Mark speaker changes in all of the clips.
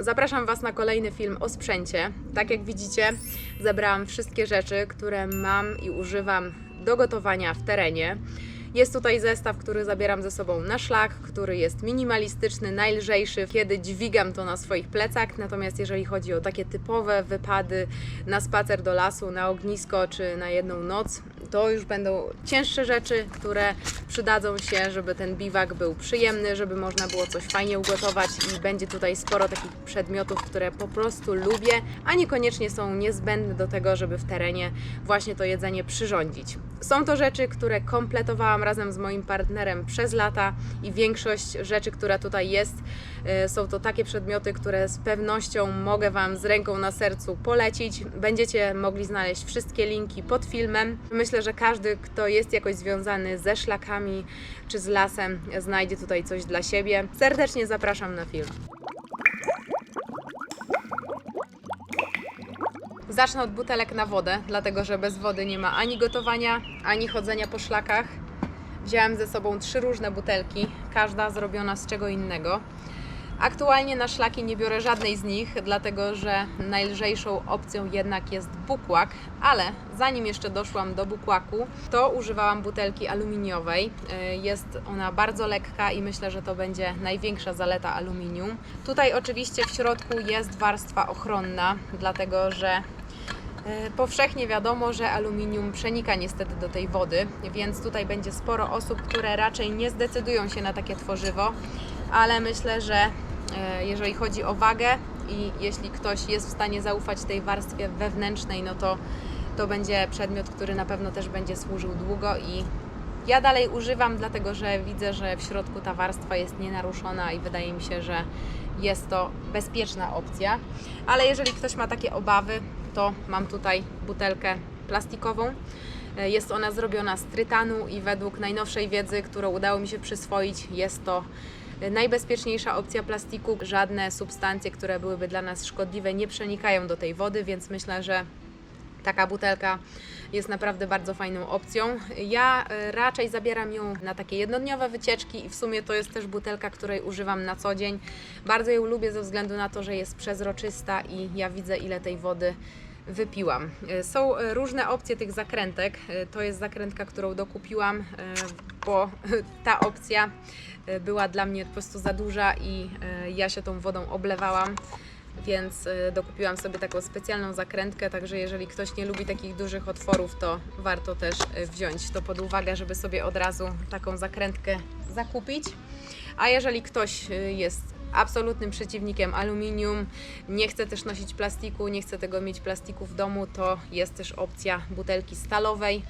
Speaker 1: Zapraszam Was na kolejny film o sprzęcie. Tak jak widzicie, zebrałam wszystkie rzeczy, które mam i używam do gotowania w terenie. Jest tutaj zestaw, który zabieram ze sobą na szlak, który jest minimalistyczny, najlżejszy, kiedy dźwigam to na swoich plecach. Natomiast jeżeli chodzi o takie typowe wypady na spacer do lasu, na ognisko czy na jedną noc, to już będą cięższe rzeczy, które przydadzą się, żeby ten biwak był przyjemny, żeby można było coś fajnie ugotować i będzie tutaj sporo takich przedmiotów, które po prostu lubię, a niekoniecznie są niezbędne do tego, żeby w terenie właśnie to jedzenie przyrządzić. Są to rzeczy, które kompletowałam razem z moim partnerem przez lata i większość rzeczy, która tutaj jest, y, są to takie przedmioty, które z pewnością mogę Wam z ręką na sercu polecić. Będziecie mogli znaleźć wszystkie linki pod filmem. Myślę, że każdy, kto jest jakoś związany ze szlakami czy z lasem, znajdzie tutaj coś dla siebie. Serdecznie zapraszam na film. Zacznę od butelek na wodę, dlatego że bez wody nie ma ani gotowania, ani chodzenia po szlakach. Wziąłem ze sobą trzy różne butelki, każda zrobiona z czego innego. Aktualnie na szlaki nie biorę żadnej z nich, dlatego że najlżejszą opcją jednak jest bukłak, ale zanim jeszcze doszłam do bukłaku, to używałam butelki aluminiowej. Y, Jest ona bardzo lekka i myślę, że to będzie największa zaleta aluminium. Tutaj oczywiście w środku jest warstwa ochronna, dlatego że E, Powszechnie wiadomo, że aluminium przenika niestety do tej wody, więc tutaj będzie sporo osób, które raczej nie zdecydują się na takie tworzywo, ale myślę, że e, jeżeli chodzi o wagę i jeśli ktoś jest w stanie zaufać tej warstwie wewnętrznej, no to to będzie przedmiot, który na pewno też będzie służył długo i ja dalej używam, dlatego że widzę, że w środku ta warstwa jest nienaruszona i wydaje mi się, że jest to bezpieczna opcja. Ale jeżeli ktoś ma takie obawy, to mam tutaj butelkę plastikową. E, Jest ona zrobiona z trytanu i według najnowszej wiedzy, którą udało mi się przyswoić, jest to e, najbezpieczniejsza opcja plastiku. Żadne substancje, które byłyby dla nas szkodliwe, nie przenikają do tej wody, więc myślę, że taka butelka jest naprawdę bardzo fajną opcją. Ja e, raczej zabieram ją na takie jednodniowe wycieczki i w sumie to jest też butelka, której używam na co dzień. Bardzo ją lubię ze względu na to, że jest przezroczysta i ja widzę ile tej wody wypiłam. E, Są e, różne opcje tych zakrętek. To jest zakrętka, którą dokupiłam, bo ta opcja e, była dla mnie po prostu za duża i e, ja się tą wodą oblewałam więc y, dokupiłam sobie taką specjalną zakrętkę, także jeżeli ktoś nie lubi takich dużych otworów, to warto też wziąć to pod uwagę, żeby sobie od razu taką zakrętkę zakupić. A jeżeli ktoś jest absolutnym przeciwnikiem aluminium, nie chce też nosić plastiku, nie chce tego mieć plastiku w domu, to jest też opcja butelki stalowej.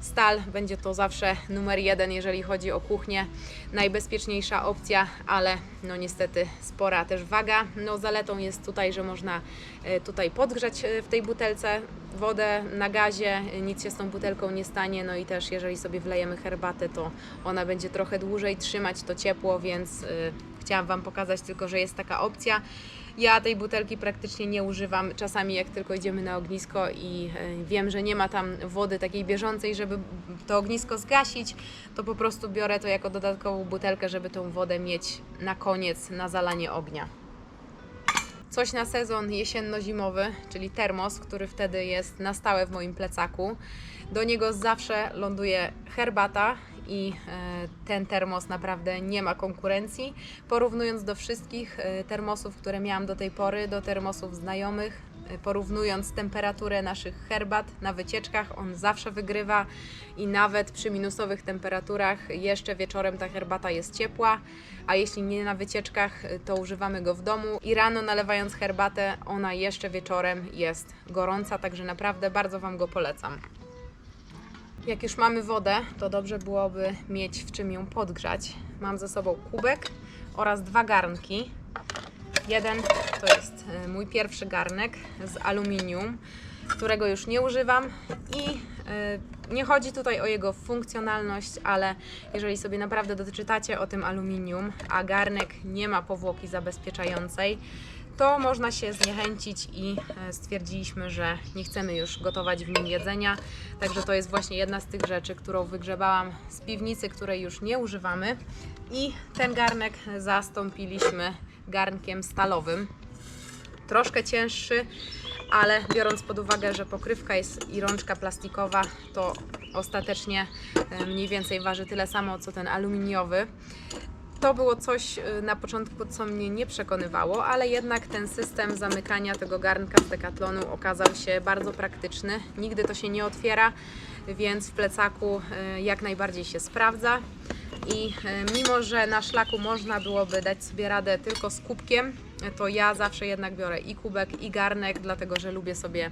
Speaker 1: Stal będzie to zawsze numer jeden, jeżeli chodzi o kuchnię. Najbezpieczniejsza opcja, ale no niestety spora też waga. No zaletą jest tutaj, że można e, tutaj podgrzać e, w tej butelce wodę na gazie, nic się z tą butelką nie stanie. No i też jeżeli sobie wlejemy herbatę, to ona będzie trochę dłużej trzymać to ciepło, więc e, chciałam Wam pokazać tylko, że jest taka opcja. Ja tej butelki praktycznie nie używam. Czasami jak tylko idziemy na ognisko i e, wiem, że nie ma tam wody takiej bieżącej, żeby to ognisko zgasić, to po prostu biorę to jako dodatkową butelkę, żeby tą wodę mieć na koniec na zalanie ognia. Coś na sezon jesienno-zimowy, czyli termos, który wtedy jest na stałe w moim plecaku. Do niego zawsze ląduje herbata i e, ten termos naprawdę nie ma konkurencji. Porównując do wszystkich e, termosów, które miałam do tej pory, do termosów znajomych, e, porównując temperaturę naszych herbat na wycieczkach, on zawsze wygrywa i nawet przy minusowych temperaturach jeszcze wieczorem ta herbata jest ciepła, a jeśli nie na wycieczkach, to używamy go w domu i rano nalewając herbatę, ona jeszcze wieczorem jest gorąca, także naprawdę bardzo Wam go polecam. Jak już mamy wodę, to dobrze byłoby mieć w czym ją podgrzać. Mam ze sobą kubek oraz dwa garnki. Jeden to jest e, mój pierwszy garnek z aluminium, którego już nie używam i e, nie chodzi tutaj o jego funkcjonalność, ale jeżeli sobie naprawdę doczytacie o tym aluminium, a garnek nie ma powłoki zabezpieczającej, to można się zniechęcić i e, stwierdziliśmy, że nie chcemy już gotować w nim jedzenia. Także to jest właśnie jedna z tych rzeczy, którą wygrzebałam z piwnicy, której już nie używamy. I ten garnek zastąpiliśmy garnkiem stalowym. troszkę cięższy, ale biorąc pod uwagę, że pokrywka jest i rączka plastikowa, to ostatecznie e, mniej więcej waży tyle samo co ten aluminiowy. To było coś y, na początku, co mnie nie przekonywało, ale jednak ten system zamykania tego garnka z Decathlonu okazał się bardzo praktyczny. Nigdy to się nie otwiera, więc w plecaku y, jak najbardziej się sprawdza. I y, mimo, że na szlaku można byłoby dać sobie radę tylko z kubkiem, to ja zawsze jednak biorę i kubek, i garnek, dlatego że lubię sobie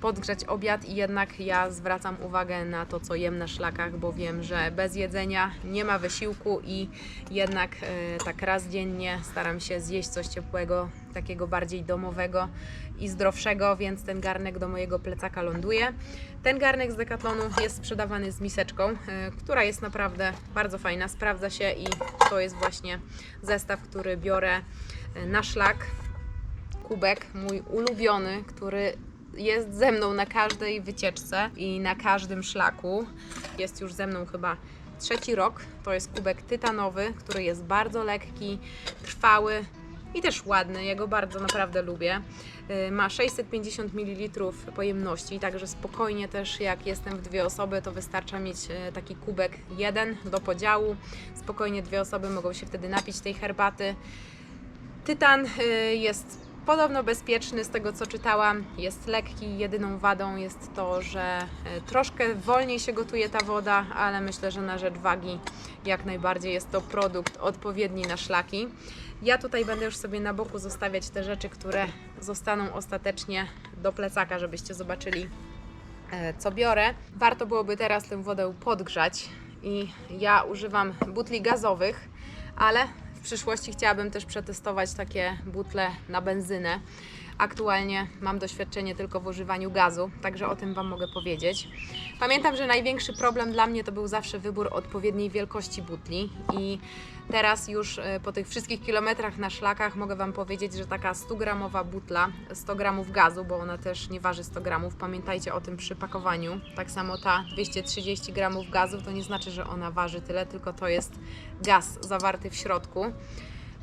Speaker 1: podgrzać obiad i jednak ja zwracam uwagę na to, co jem na szlakach, bo wiem, że bez jedzenia nie ma wysiłku i jednak e, tak raz dziennie staram się zjeść coś ciepłego, takiego bardziej domowego i zdrowszego, więc ten garnek do mojego plecaka ląduje. Ten garnek z Decathlonu jest sprzedawany z miseczką, e, która jest naprawdę bardzo fajna, sprawdza się i to jest właśnie zestaw, który biorę e, na szlak. Kubek, mój ulubiony, który jest ze mną na każdej wycieczce i na każdym szlaku. Jest już ze mną chyba trzeci rok. To jest kubek tytanowy, który jest bardzo lekki, trwały i też ładny. Ja go bardzo naprawdę lubię. Y, Ma 650 ml pojemności, także spokojnie też jak jestem w dwie osoby, to wystarcza mieć y, taki kubek jeden do podziału. Spokojnie dwie osoby mogą się wtedy napić tej herbaty. Tytan y, jest podobno bezpieczny z tego co czytałam. Jest lekki. Jedyną wadą jest to, że y, troszkę wolniej się gotuje ta woda, ale myślę, że na rzecz wagi jak najbardziej jest to produkt odpowiedni na szlaki. Ja tutaj będę już sobie na boku zostawiać te rzeczy, które zostaną ostatecznie do plecaka, żebyście zobaczyli e, co biorę. Warto byłoby teraz tę wodę podgrzać i ja używam butli gazowych, ale przyszłości chciałabym też przetestować takie butle na benzynę. Aktualnie mam doświadczenie tylko w używaniu gazu, także o tym Wam mogę powiedzieć. Pamiętam, że największy problem dla mnie to był zawsze wybór odpowiedniej wielkości butli i teraz już e, po tych wszystkich kilometrach na szlakach mogę Wam powiedzieć, że taka 100-gramowa butla, 100 gramów gazu, bo ona też nie waży 100 gramów, pamiętajcie o tym przy pakowaniu. Tak samo ta 230 gramów gazu to nie znaczy, że ona waży tyle, tylko to jest gaz zawarty w środku.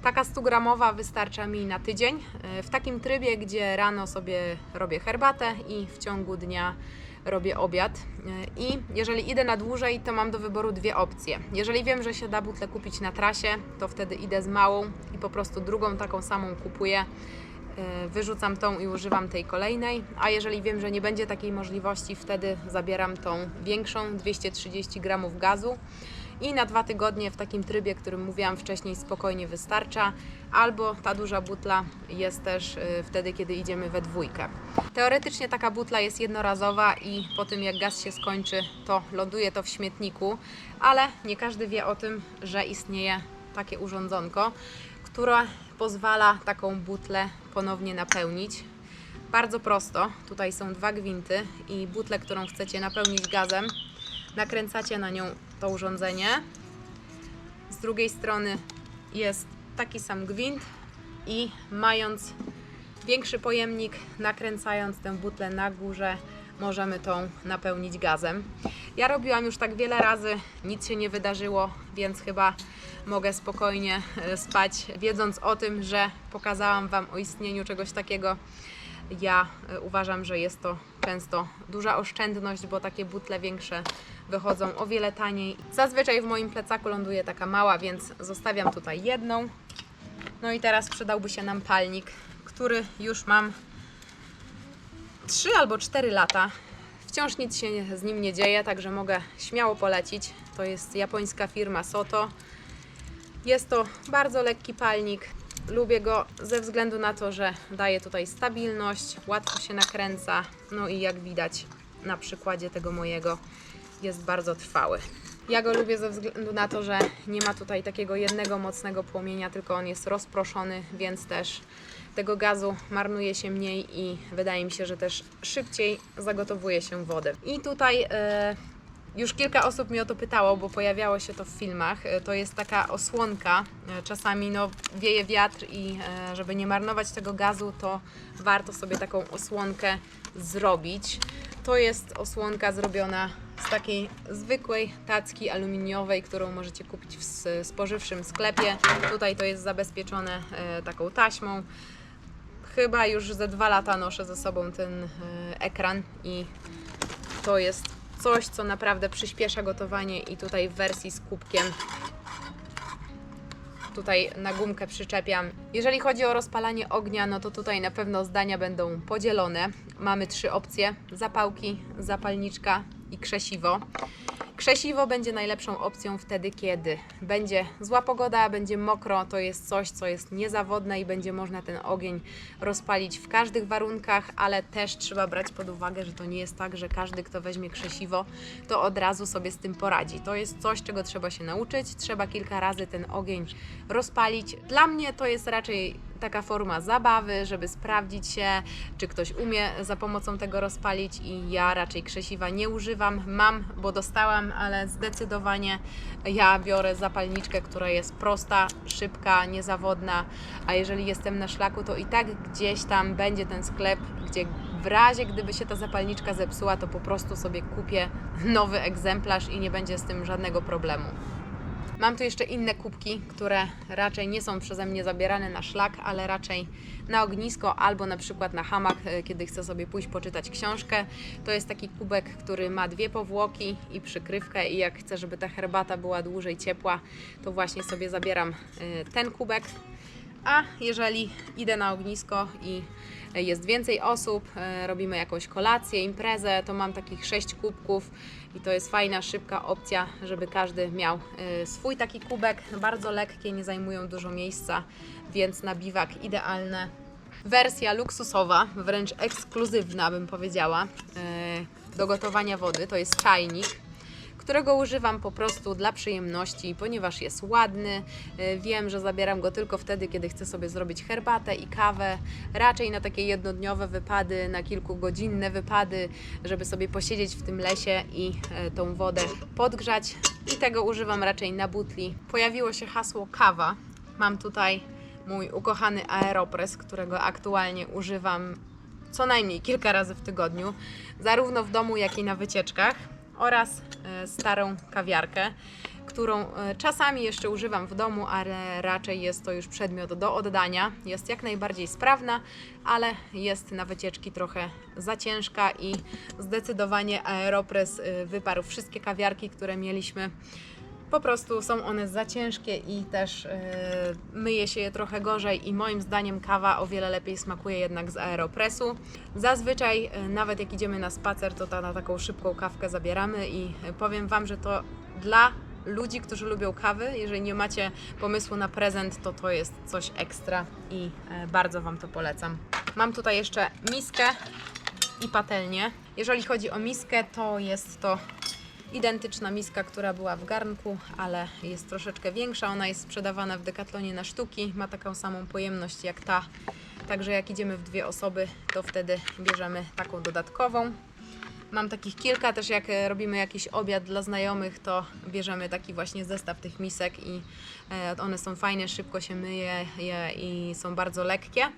Speaker 1: Taka 100-gramowa wystarcza mi na tydzień. e, W takim trybie, gdzie rano sobie robię herbatę i w ciągu dnia robię obiad. E, I jeżeli idę na dłużej, to mam do wyboru dwie opcje. Jeżeli wiem, że się da butlę kupić na trasie, to wtedy idę z małą i po prostu drugą taką samą kupuję. E, Wyrzucam tą i używam tej kolejnej, a jeżeli wiem, że nie będzie takiej możliwości, wtedy zabieram tą większą 230 gramów gazu i na dwa tygodnie w takim trybie, którym mówiłam wcześniej, spokojnie wystarcza. Albo ta duża butla jest też y, wtedy, kiedy idziemy we dwójkę. Teoretycznie taka butla jest jednorazowa i po tym jak gaz się skończy, to ląduje to w śmietniku, ale nie każdy wie o tym, że istnieje takie urządzonko, które pozwala taką butlę ponownie napełnić. Bardzo prosto. Tutaj są dwa gwinty i butlę, którą chcecie napełnić gazem, nakręcacie na nią to urządzenie. Z drugiej strony jest taki sam gwint i mając większy pojemnik, nakręcając tę butlę na górze, możemy tą napełnić gazem. Ja robiłam już tak wiele razy, nic się nie wydarzyło, więc chyba mogę spokojnie e, spać, wiedząc o tym, że pokazałam Wam o istnieniu czegoś takiego. Ja e, uważam, że jest to często duża oszczędność, bo takie butle większe wychodzą o wiele taniej. Zazwyczaj w moim plecaku ląduje taka mała, więc zostawiam tutaj jedną. No i teraz przydałby się nam palnik, który już mam 3 albo 4 lata. Wciąż nic się z nim nie dzieje, także mogę śmiało polecić. To jest japońska firma Soto. Jest to bardzo lekki palnik. Lubię go ze względu na to, że daje tutaj stabilność, łatwo się nakręca. No i jak widać na przykładzie tego mojego jest bardzo trwały. Ja go lubię ze względu na to, że nie ma tutaj takiego jednego mocnego płomienia, tylko on jest rozproszony, więc też tego gazu marnuje się mniej i wydaje mi się, że też szybciej zagotowuje się wodę. I tutaj e, już kilka osób mnie o to pytało, bo pojawiało się to w filmach. E, To jest taka osłonka. E, Czasami no, wieje wiatr i e, żeby nie marnować tego gazu, to warto sobie taką osłonkę zrobić. To jest osłonka zrobiona z takiej zwykłej tacki aluminiowej, którą możecie kupić w spożywczym sklepie. Tutaj to jest zabezpieczone taką taśmą. chyba już ze dwa lata noszę ze sobą ten ekran i to jest coś, co naprawdę przyspiesza gotowanie i tutaj w wersji z kubkiem tutaj na gumkę przyczepiam. Jeżeli chodzi o rozpalanie ognia, no to tutaj na pewno zdania będą podzielone. Mamy trzy opcje: zapałki, zapalniczka i krzesiwo. Krzesiwo będzie najlepszą opcją wtedy, kiedy będzie zła pogoda, będzie mokro, to jest coś, co jest niezawodne i będzie można ten ogień rozpalić w każdych warunkach, ale też trzeba brać pod uwagę, że to nie jest tak, że każdy, kto weźmie krzesiwo, to od razu sobie z tym poradzi. To jest coś, czego trzeba się nauczyć, trzeba kilka razy ten ogień rozpalić. Dla mnie to jest raczej taka forma zabawy, żeby sprawdzić się, czy ktoś umie za pomocą tego rozpalić i ja raczej krzesiwa nie używam. Mam, bo dostałam, ale zdecydowanie ja biorę zapalniczkę, która jest prosta, szybka, niezawodna, a jeżeli jestem na szlaku, to i tak gdzieś tam będzie ten sklep, gdzie w razie gdyby się ta zapalniczka zepsuła, to po prostu sobie kupię nowy egzemplarz i nie będzie z tym żadnego problemu. Mam tu jeszcze inne kubki, które raczej nie są przeze mnie zabierane na szlak, ale raczej na ognisko albo na przykład na hamak, e, kiedy chcę sobie pójść poczytać książkę. To jest taki kubek, który ma dwie powłoki i przykrywkę i jak chcę, żeby ta herbata była dłużej ciepła, to właśnie sobie zabieram e, ten kubek. A jeżeli idę na ognisko i jest więcej osób, e, robimy jakąś kolację, imprezę, to mam takich sześć kubków i to jest fajna, szybka opcja, żeby każdy miał e, swój taki kubek. Bardzo lekkie, nie zajmują dużo miejsca, więc na biwak idealne. Wersja luksusowa, wręcz ekskluzywna bym powiedziała, e, do gotowania wody, to jest czajnik którego używam po prostu dla przyjemności, ponieważ jest ładny. Y, Wiem, że zabieram go tylko wtedy, kiedy chcę sobie zrobić herbatę i kawę. Raczej na takie jednodniowe wypady, na kilkugodzinne wypady, żeby sobie posiedzieć w tym lesie i e, tą wodę podgrzać. I tego używam raczej na butli. Pojawiło się hasło kawa. Mam tutaj mój ukochany Aeropress, którego aktualnie używam co najmniej kilka razy w tygodniu, zarówno w domu, jak i na wycieczkach oraz e, starą kawiarkę, którą e, czasami jeszcze używam w domu, ale raczej jest to już przedmiot do oddania. Jest jak najbardziej sprawna, ale jest na wycieczki trochę za ciężka i zdecydowanie Aeropress e, wyparł wszystkie kawiarki, które mieliśmy. Po prostu są one za ciężkie i też yy, myje się je trochę gorzej i moim zdaniem kawa o wiele lepiej smakuje jednak z aeropresu. Zazwyczaj yy, nawet jak idziemy na spacer, to ta, na taką szybką kawkę zabieramy i yy, powiem Wam, że to dla ludzi, którzy lubią kawy, jeżeli nie macie pomysłu na prezent, to to jest coś ekstra i yy, bardzo Wam to polecam. Mam tutaj jeszcze miskę i patelnię. Jeżeli chodzi o miskę, to jest to identyczna miska, która była w garnku, ale jest troszeczkę większa. Ona jest sprzedawana w Decathlonie na sztuki, ma taką samą pojemność jak ta. Także jak idziemy w dwie osoby, to wtedy bierzemy taką dodatkową. Mam takich kilka, też jak e, robimy jakiś obiad dla znajomych, to bierzemy taki właśnie zestaw tych misek i e, one są fajne, szybko się myje je i są bardzo lekkie.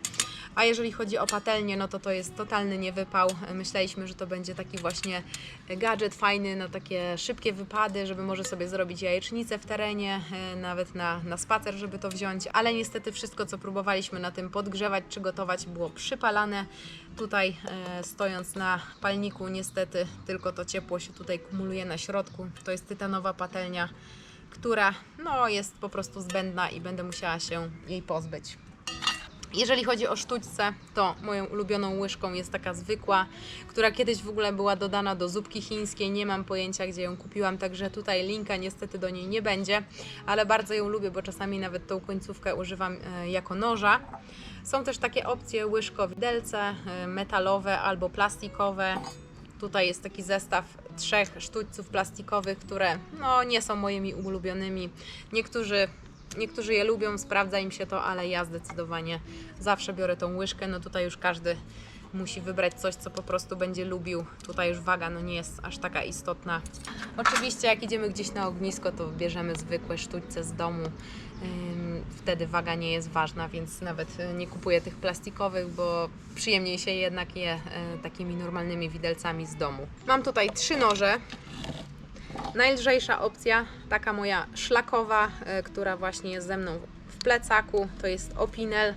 Speaker 1: A jeżeli chodzi o patelnię, no to to jest totalny niewypał. Myśleliśmy, że to będzie taki właśnie gadżet fajny na takie szybkie wypady, żeby może sobie zrobić jajecznicę w terenie, e, nawet na, na spacer, żeby to wziąć. Ale niestety wszystko, co próbowaliśmy na tym podgrzewać czy gotować, było przypalane. Tutaj e, stojąc na palniku, niestety tylko to ciepło się tutaj kumuluje na środku. To jest tytanowa patelnia, która no, jest po prostu zbędna i będę musiała się jej pozbyć. Jeżeli chodzi o sztućce, to moją ulubioną łyżką jest taka zwykła, która kiedyś w ogóle była dodana do zupki chińskiej. Nie mam pojęcia, gdzie ją kupiłam, także tutaj linka niestety do niej nie będzie, ale bardzo ją lubię, bo czasami nawet tą końcówkę używam e, jako noża. Są też takie opcje łyżko-widelce e, metalowe albo plastikowe. Tutaj jest taki zestaw trzech sztućców plastikowych, które no, nie są moimi ulubionymi. Niektórzy Niektórzy je lubią, sprawdza im się to, ale ja zdecydowanie zawsze biorę tą łyżkę. No tutaj już każdy musi wybrać coś, co po prostu będzie lubił. Tutaj już waga no nie jest aż taka istotna. Oczywiście jak idziemy gdzieś na ognisko, to bierzemy zwykłe sztućce z domu. Wtedy waga nie jest ważna, więc nawet y, nie kupuję tych plastikowych, bo przyjemniej się jednak je y, takimi normalnymi widelcami z domu. Mam tutaj trzy noże. Najlżejsza opcja, taka moja szlakowa, e, która właśnie jest ze mną w plecaku, to jest Opinel.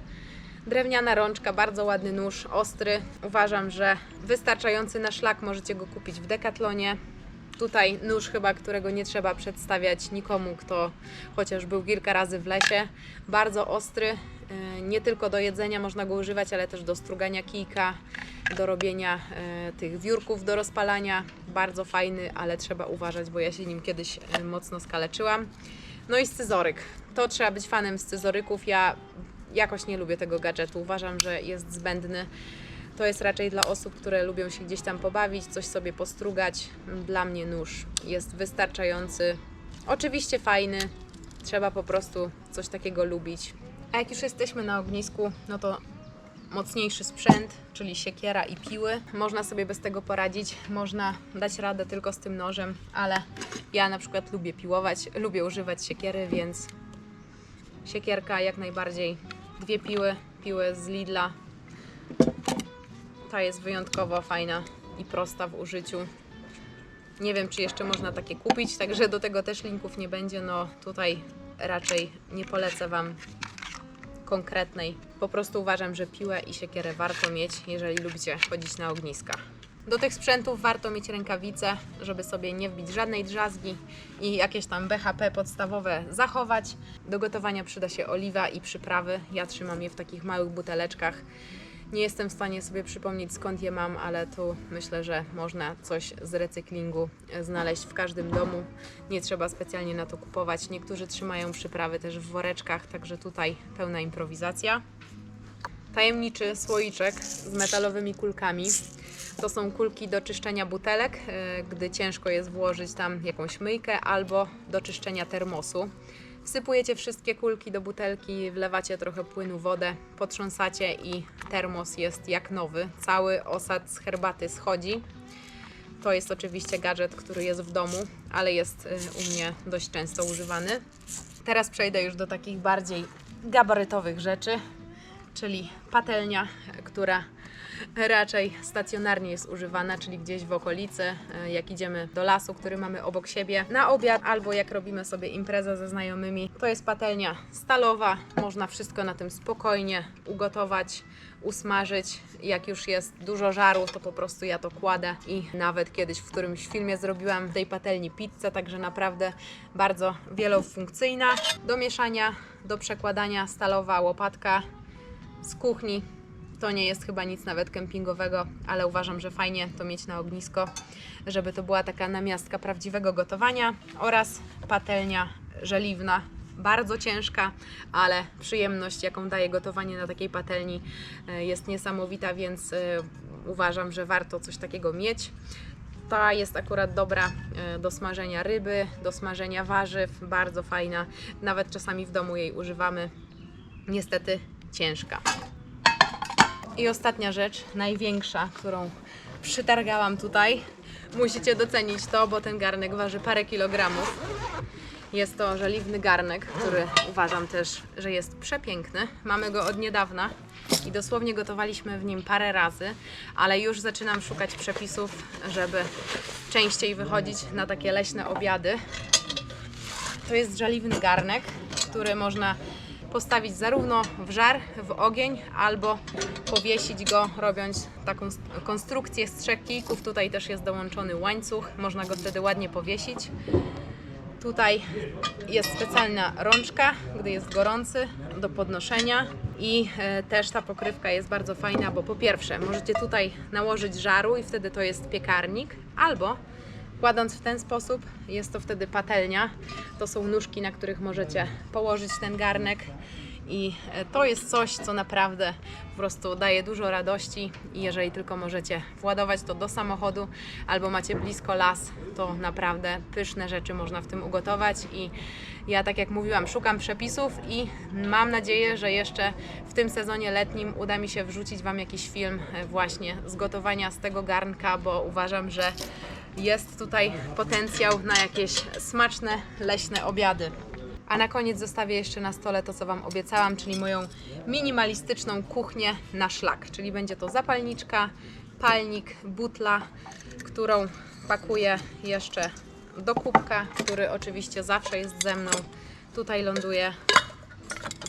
Speaker 1: Drewniana rączka, bardzo ładny nóż, ostry. Uważam, że wystarczający na szlak możecie go kupić w Decathlonie. Tutaj nóż chyba, którego nie trzeba przedstawiać nikomu, kto chociaż był kilka razy w lesie. Bardzo ostry, nie tylko do jedzenia można go używać, ale też do strugania kijka, do robienia e, tych wiórków do rozpalania. Bardzo fajny, ale trzeba uważać, bo ja się nim kiedyś e, mocno skaleczyłam. No i scyzoryk. To trzeba być fanem scyzoryków. Ja jakoś nie lubię tego gadżetu. Uważam, że jest zbędny. To jest raczej dla osób, które lubią się gdzieś tam pobawić, coś sobie postrugać. Dla mnie nóż jest wystarczający. Oczywiście fajny, trzeba po prostu coś takiego lubić. A jak już jesteśmy na ognisku, no to mocniejszy sprzęt, czyli siekiera i piły. Można sobie bez tego poradzić, można dać radę tylko z tym nożem, ale ja na przykład lubię piłować, lubię używać siekiery, więc siekierka jak najbardziej. Dwie piły, piły z Lidla. Ta jest wyjątkowo fajna i prosta w użyciu. Nie wiem, czy jeszcze można takie kupić, także do tego też linków nie będzie. No tutaj raczej nie polecę Wam konkretnej. Po prostu uważam, że piłę i siekierę warto mieć, jeżeli lubicie chodzić na ogniska. Do tych sprzętów warto mieć rękawice, żeby sobie nie wbić żadnej drzazgi i jakieś tam BHP podstawowe zachować. Do gotowania przyda się oliwa i przyprawy. Ja trzymam je w takich małych buteleczkach. Nie jestem w stanie sobie przypomnieć skąd je mam, ale tu myślę, że można coś z recyklingu e, znaleźć w każdym domu. Nie trzeba specjalnie na to kupować. Niektórzy trzymają przyprawy też w woreczkach, także tutaj pełna improwizacja. Tajemniczy słoiczek z metalowymi kulkami. To są kulki do czyszczenia butelek, e, gdy ciężko jest włożyć tam jakąś myjkę, albo do czyszczenia termosu. Wsypujecie wszystkie kulki do butelki, wlewacie trochę płynu, wodę, potrząsacie i termos jest jak nowy. Cały osad z herbaty schodzi. To jest oczywiście gadżet, który jest w domu, ale jest y, u mnie dość często używany. Teraz przejdę już do takich bardziej gabarytowych rzeczy, czyli patelnia, która raczej stacjonarnie jest używana, czyli gdzieś w okolicy, e, jak idziemy do lasu, który mamy obok siebie, na obiad albo jak robimy sobie imprezę ze znajomymi. To jest patelnia stalowa, można wszystko na tym spokojnie ugotować, usmażyć. Jak już jest dużo żaru, to po prostu ja to kładę i nawet kiedyś w którymś filmie zrobiłam w tej patelni pizzę, także naprawdę bardzo wielofunkcyjna. Do mieszania, do przekładania stalowa łopatka z kuchni. To nie jest chyba nic nawet kempingowego, ale uważam, że fajnie to mieć na ognisko, żeby to była taka namiastka prawdziwego gotowania oraz patelnia żeliwna. Bardzo ciężka, ale przyjemność, jaką daje gotowanie na takiej patelni, e, jest niesamowita, więc e, uważam, że warto coś takiego mieć. Ta jest akurat dobra e, do smażenia ryby, do smażenia warzyw, bardzo fajna. Nawet czasami w domu jej używamy. Niestety ciężka. I ostatnia rzecz, największa, którą przytargałam tutaj. Musicie docenić to, bo ten garnek waży parę kilogramów. Jest to żeliwny garnek, który uważam też, że jest przepiękny. Mamy go od niedawna i dosłownie gotowaliśmy w nim parę razy, ale już zaczynam szukać przepisów, żeby częściej wychodzić na takie leśne obiady. To jest żeliwny garnek, który można postawić zarówno w żar, w ogień, albo powiesić go, robiąc taką konstrukcję z trzech kijków. Tutaj też jest dołączony łańcuch, można go wtedy ładnie powiesić. Tutaj jest specjalna rączka, gdy jest gorący, do podnoszenia i e, też ta pokrywka jest bardzo fajna, bo po pierwsze możecie tutaj nałożyć żaru i wtedy to jest piekarnik, albo kładąc w ten sposób jest to wtedy patelnia. To są nóżki, na których możecie położyć ten garnek. I e, to jest coś, co naprawdę po prostu daje dużo radości. I jeżeli tylko możecie władować to do samochodu albo macie blisko las, to naprawdę pyszne rzeczy można w tym ugotować. I ja tak jak mówiłam, szukam przepisów i mam nadzieję, że jeszcze w tym sezonie letnim uda mi się wrzucić Wam jakiś film e, właśnie z gotowania z tego garnka, bo uważam, że jest tutaj potencjał na jakieś smaczne leśne obiady. A na koniec zostawię jeszcze na stole to, co Wam obiecałam, czyli moją minimalistyczną kuchnię na szlak. Czyli będzie to zapalniczka, palnik, butla, którą pakuję jeszcze do kubka, który oczywiście zawsze jest ze mną. Tutaj ląduje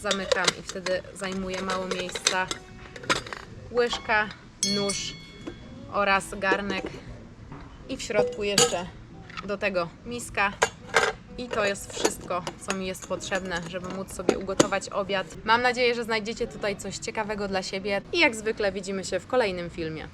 Speaker 1: zamykam i wtedy zajmuje mało miejsca. Łyżka, nóż oraz garnek i w środku jeszcze do tego miska. I to jest wszystko, co mi jest potrzebne, żeby móc sobie ugotować obiad. Mam nadzieję, że znajdziecie tutaj coś ciekawego dla siebie i jak zwykle widzimy się w kolejnym filmie.